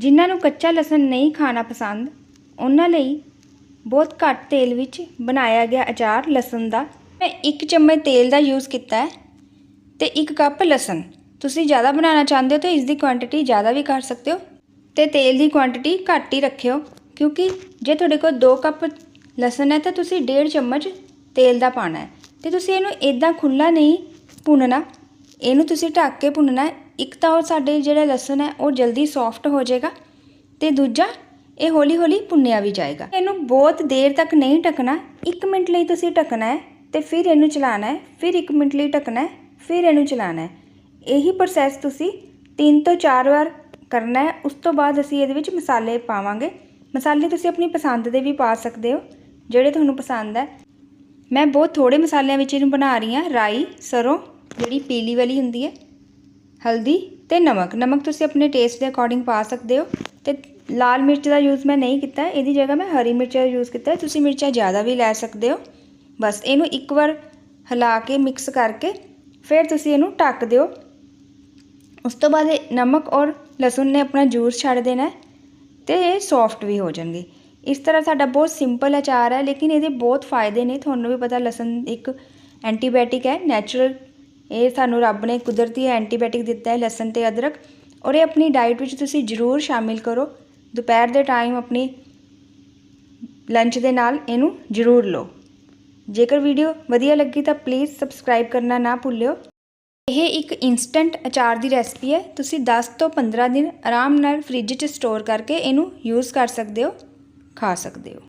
ਜਿਨ੍ਹਾਂ ਨੂੰ ਕੱਚਾ ਲਸਣ ਨਹੀਂ ਖਾਣਾ ਪਸੰਦ, ਉਹਨਾਂ ਲਈ ਬਹੁਤ ਘੱਟ ਤੇਲ ਵਿੱਚ ਬਣਾਇਆ ਗਿਆ ਅਚਾਰ ਲਸਣ ਦਾ। ਮੈਂ 1 ਚਮਚ ਤੇਲ ਦਾ ਯੂਜ਼ ਕੀਤਾ ਹੈ ਤੇ 1 ਕੱਪ ਲਸਣ। ਤੁਸੀਂ ਜ਼ਿਆਦਾ ਬਣਾਉਣਾ ਚਾਹੁੰਦੇ ਹੋ ਤਾਂ ਇਸ ਦੀ ਕੁਆਂਟੀਟੀ ਜ਼ਿਆਦਾ ਵੀ ਕਰ ਸਕਦੇ ਹੋ ਤੇ ਤੇਲ ਦੀ ਕੁਆਂਟੀਟੀ ਘੱਟ ਹੀ ਰੱਖਿਓ, ਕਿਉਂਕਿ ਜੇ ਤੁਹਾਡੇ ਕੋਲ 2 ਕੱਪ ਲਸਣ ਹੈ ਤਾਂ ਤੁਸੀਂ 1.5 ਚਮਚ ਤੇਲ ਦਾ ਪਾਣਾ ਹੈ ਤੇ ਤੁਸੀਂ ਇਹਨੂੰ ਇਦਾਂ ਖੁੱਲਾ ਨਹੀਂ ਭੁੰਨਣਾ। ਇਹਨੂੰ ਤੁਸੀਂ ਢੱਕ ਕੇ ਭੁੰਨਣਾ ਇੱਕ ਤਾਂ ਉਹ ਸਾਡੇ ਜਿਹੜਾ ਲਸਣ ਹੈ, ਉਹ ਜਲਦੀ ਸੌਫਟ ਹੋ ਜਾਏਗਾ ਤੇ ਦੂਜਾ ਇਹ ਹੌਲੀ ਹੌਲੀ ਭੁੰਨਿਆ ਵੀ ਜਾਏਗਾ। ਇਹਨੂੰ ਬਹੁਤ ਦੇਰ ਤੱਕ ਨਹੀਂ ਢੱਕਣਾ 1 ਮਿੰਟ ਲਈ ਤੁਸੀਂ ਢੱਕਣਾ ਹੈ ਤੇ ਫਿਰ ਇਹਨੂੰ ਚਲਾਉਣਾ ਹੈ, ਫਿਰ 1 ਮਿੰਟ ਲਈ ਢੱਕਣਾ ਹੈ, ਫਿਰ ਇਹਨੂੰ ਚਲਾਉਣਾ ਹੈ। ਇਹੀ ਪ੍ਰੋਸੈਸ ਤੁਸੀਂ 3 ਤੋਂ 4 ਵਾਰ ਕਰਨਾ ਹੈ, ਉਸ ਤੋਂ ਬਾਅਦ ਅਸੀਂ ਇਹਦੇ ਵਿੱਚ ਮਸਾਲੇ ਪਾਵਾਂਗੇ। ਮਸਾਲੇ ਤੁਸੀਂ ਆਪਣੀ ਪਸੰਦ ਦੇ ਵੀ ਪਾ ਸਕਦੇ ਹੋ, ਜਿਹੜੇ ਤੁਹਾਨੂੰ ਪਸੰਦ ਹੈ। ਮੈਂ ਬਹੁਤ ਥੋੜੇ ਮਸਾਲਿਆਂ ਵਿੱਚ ਇਹਨੂੰ ਬਣਾ ਰਹੀ ਹਾਂ, ਰਾਈ, ਸਰੋਂ ਜਿਹੜੀ ਪੀਲੀ ਵਾਲੀ ਹੁੰਦੀ ਹੈ, ਹਲਦੀ ਤੇ ਨਮਕ। ਨਮਕ ਤੁਸੀਂ ਆਪਣੇ ਟੇਸਟ ਦੇ ਅਕੋਰਡਿੰਗ ਪਾ ਸਕਦੇ ਹੋ। ਤੇ ਲਾਲ ਮਿਰਚ ਦਾ ਯੂਜ਼ ਮੈਂ ਨਹੀਂ ਕੀਤਾ, ਇਹਦੀ ਜਗ੍ਹਾ ਮੈਂ ਹਰੀ ਮਿਰਚ ਦਾ ਯੂਜ਼ ਕੀਤਾ। ਤੁਸੀਂ ਮਿਰਚਾਂ ਜ਼ਿਆਦਾ ਵੀ ਲੈ ਸਕਦੇ ਹੋ। ਬਸ ਇਹਨੂੰ ਇੱਕ ਵਾਰ ਹਿਲਾ ਕੇ ਮਿਕਸ ਕਰਕੇ ਫਿਰ ਤੁਸੀਂ ਇਹਨੂੰ ਢੱਕ ਦਿਓ। ਉਸ ਤੋਂ ਬਾਅਦ ਇਹ ਨਮਕ ਔਰ ਲਸਣ ਨੇ ਆਪਣਾ ਜੂਸ ਛੱਡ ਦੇਣਾ ਹੈ ਤੇ ਇਹ ਸੌਫਟ ਵੀ ਹੋ ਜਾਣਗੇ। ਇਸ ਤਰ੍ਹਾਂ ਸਾਡਾ ਬਹੁਤ ਸਿੰਪਲ ਅਚਾਰ ਹੈ, ਲੇਕਿਨ ਇਹਦੇ ਬਹੁਤ ਫਾਇਦੇ ਨੇ। ਤੁਹਾਨੂੰ ਵੀ ਪਤਾ ਲਸਣ ਇੱਕ ਐਂਟੀਬਾਇਓਟਿਕ ਹੈ ਨੈਚੁਰਲ ਇਹ ਸਾਨੂੰ ਰੱਬ ਨੇ ਕੁਦਰਤੀ ਐਂਟੀਬਾਇਓਟਿਕ ਦਿੱਤਾ ਹੈ ਲਸਣ ਤੇ ਅਦਰਕ ਔਰ ਇਹ ਆਪਣੀ ਡਾਈਟ ਵਿੱਚ ਤੁਸੀਂ ਜ਼ਰੂਰ ਸ਼ਾਮਿਲ ਕਰੋ। ਦੁਪਹਿਰ ਦੇ ਟਾਈਮ ਆਪਣੀ ਲੰਚ ਦੇ ਨਾਲ ਇਹਨੂੰ ਜ਼ਰੂਰ ਲਓ। ਜੇਕਰ ਵੀਡੀਓ ਵਧੀਆ ਲੱਗੀ ਤਾਂ ਪਲੀਜ਼ ਸਬਸਕ੍ਰਾਈਬ ਕਰਨਾ ਨਾ ਭੁੱਲਿਓ। ਇਹ ਇੱਕ ਇਨਸਟੈਂਟ ਅਚਾਰ ਦੀ ਰੈਸਪੀ ਹੈ। ਤੁਸੀਂ 10 ਤੋਂ 15 ਦਿਨ ਆਰਾਮ ਨਾਲ ਫ੍ਰਿਜ 'ਚ ਸਟੋਰ ਕਰਕੇ ਇਹਨੂੰ ਯੂਜ਼ ਕਰ ਸਕਦੇ ਹੋ, ਖਾ ਸਕਦੇ ਹੋ।